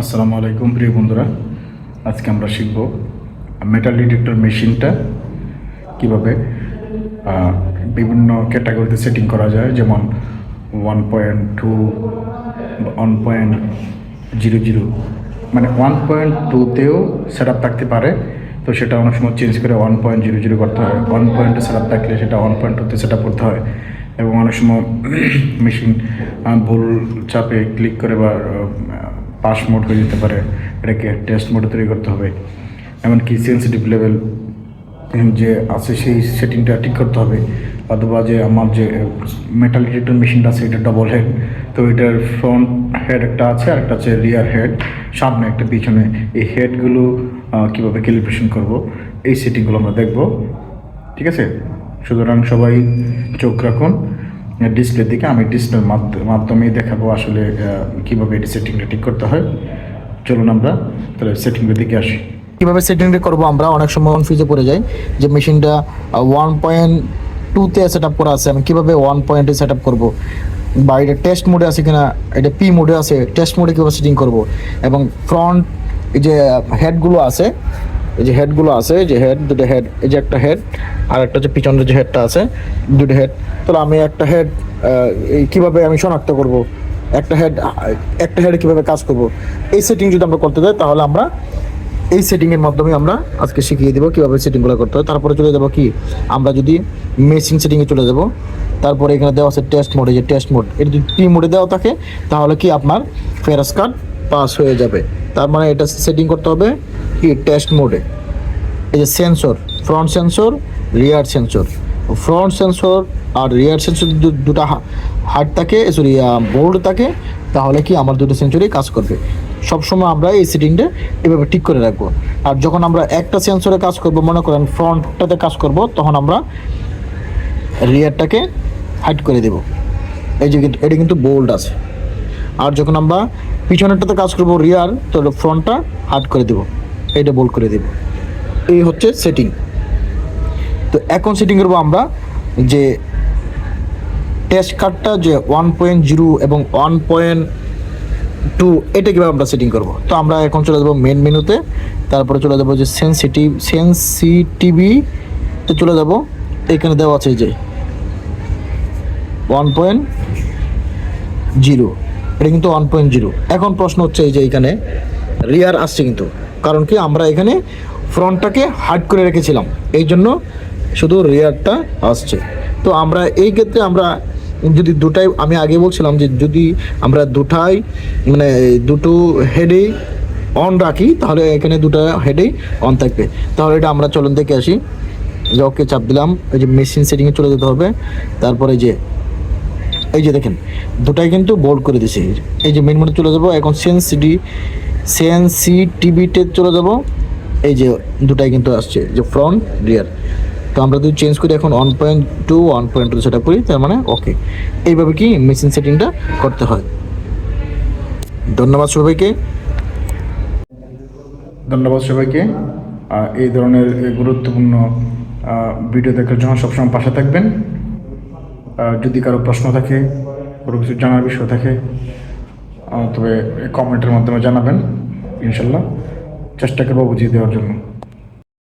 আসসালামু আলাইকুম, প্রিয় বন্ধুরা। আজকে আমরা শিখব মেটাল ডিটেক্টর মেশিনটা কীভাবে বিভিন্ন ক্যাটাগরিতে সেটিং করা যায়। যেমন one point two one point zero zero মানে ওয়ান পয়েন্ট টুতেও সেট আপ থাকতে পারে। তো সেটা অনেক সময় চেঞ্জ করে ওয়ান পয়েন্ট জিরো জিরো করতে হয়। ওয়ান পয়েন্টে সেট আপ থাকলে সেটা ওয়ান পয়েন্ট টুতে সেট আপ করতে হয়। এবং অনেক সময় মেশিন ভুল চাপে ক্লিক করে বা পাস মোড হয়ে যেতে পারে। এটাকে টেস্ট মোডে তৈরি করতে হবে। এমনকি সেন্সিটিভ লেভেল যে আছে সেই সেটিংটা ঠিক করতে হবে। অথবা যে আমার যে মেটাল ডিটেক্টর মেশিনটা আছে, এটা ডবল হেড তো এটার ফ্রন্ট হেড একটা আছে, আর একটা আছে রিয়ার হেড সামনে একটা, পিছনে। এই হেডগুলো কীভাবে ক্যালিব্রেশন করব? এই সেটিংগুলো আমরা দেখব। ঠিক আছে? সুতরাং সবাই চোখ রাখুন। ডিসপ্লের দিকে আমি ডিসপ্লের মাধ্যমেই দেখাবো আসলে কীভাবে এটি সেটিংটা ঠিক করতে হয়। চলুন আমরা তাহলে সেটিংয়ের দিকে আসি। কীভাবে সেটিংটা করব আমরা? অনেক সময় কনফিউজে পড়ে যাই যে মেশিনটা ওয়ান পয়েন্ট টুতে সেট আপ করা আছে। আমি কীভাবে ওয়ান পয়েন্টে সেট আপ করব? বা এটা টেস্ট মোডে আছে কিনা? এটা পি মোডে আছে। টেস্ট মোডে কীভাবে সেটিং করব? এবং ফ্রন্ট যে হেডগুলো আছে এই যে হেডগুলো আছে যে হেড দুটো হেড এই যে একটা হেড আর একটা হচ্ছে পিছনের যে হেডটা আছে, দুটো হেড তাহলে আমি একটা হেড কীভাবে আমি শনাক্ত করব? একটা হেড একটা হেডে কীভাবে কাজ করব? এই সেটিং যদি আমরা করতে যাই, তাহলে আমরা এই সেটিংয়ের মাধ্যমে আমরা আজকে শিখিয়ে দেবো কীভাবে সেটিংগুলো করতে হয়। তারপরে চলে যাব কি? আমরা যদি মেশিন সেটিংয়ে চলে যাব, তারপরে এখানে দেওয়া আছে টেস্ট মোডে যে টেস্ট মোড এটা যদি পি মোডে দেওয়া থাকে, তাহলে কি আপনার ফেরাস কার্ড পাস হয়ে যাবে। তার মানে এটা সেটিং করতে হবে কি টেস্ট মোডে এই যে sensor front sensor rear sensor front sensor আর রিয়ার সেন্সর দুটা হার্ট থাকে সরি বোল্ড থাকে, তাহলে কি আমার দুটো সেন্সরই কাজ করবে? সবসময় আমরা এই সেটিংটা এভাবে ঠিক করে রাখব। আর যখন আমরা একটা সেন্সরে কাজ করব, মনে করেন ফ্রন্টটাতে কাজ করব, তখন আমরা রিয়ারটাকে হাইট করে দেব। এই যে কিন্তু, এটা কিন্তু বোল্ড আছে। আর যখন আমরা পিছনেরটাতে কাজ করব রিয়ার তো ফ্রন্টটা হার্ড করে দেব। এটা বোল্ড করে দেব। এই হচ্ছে সেটিং তো এখন সেটিং করব আমরা যে টেস্ট কার্ডটা যে ওয়ান পয়েন্ট জিরো এবং ওয়ান পয়েন্ট টু এটা কীভাবে আমরা সেটিং করব? তো আমরা এখন চলে যাব মেন মেনুতে তারপরে চলে যাব যে সেন্সিটিভ সেন্সিটিভিতে চলে যাব, এখানে দেওয়া আছে যে ওয়ান পয়েন্ট জিরো এটা কিন্তু ওয়ান পয়েন্ট জিরো এখন প্রশ্ন হচ্ছে এই যে এখানে রিয়ার আসছে কিন্তু। কারণ কি আমরা এখানে ফ্রন্টটাকে হার্ড করে রেখেছিলাম। এই জন্য শুধু রেয়ারটা আসছে। তো আমরা এই ক্ষেত্রে আমরা যদি দুটাই, আমি আগে বলছিলাম যে যদি আমরা দুটাই মানে দুটো হেডেই অন রাখি, তাহলে এখানে দুটো হেডেই অন থাকবে। তাহলে এটা আমরা চলন থেকে আসি। যে ওকে চাপ দিলাম, এই যে মেশিন সেটিংয়ে চলে যেতে হবে। তারপরে যে, এই যে দেখেন, দুটাই কিন্তু বোল্ড করে দিছে। এই যে মেন মোডে চলে যাব, এখন সেন্সিটি সেন্সিটিভিতে চলে যাব। এই যে দুটাই কিন্তু আসছে যে ফ্রন্ট রিয়ার তো আমরা যদি চেঞ্জ করি এখন one point two one point two সেটা করি, তার মানে ওকে এইভাবে কি মেশিন সেটিংটা করতে হয়। ধন্যবাদ সবাইকে। ধন্যবাদ সবাইকে। এই ধরনের গুরুত্বপূর্ণ ভিডিও দেখার জন্য সবসময় পাশে থাকবেন। যদি কারও প্রশ্ন থাকে, কোনো কিছু জানার বিষয় থাকে তবে কমেন্টের মাধ্যমে জানাবেন ইনশাল্লাহ। চেষ্টা করব বুঝিয়ে দেওয়ার জন্য।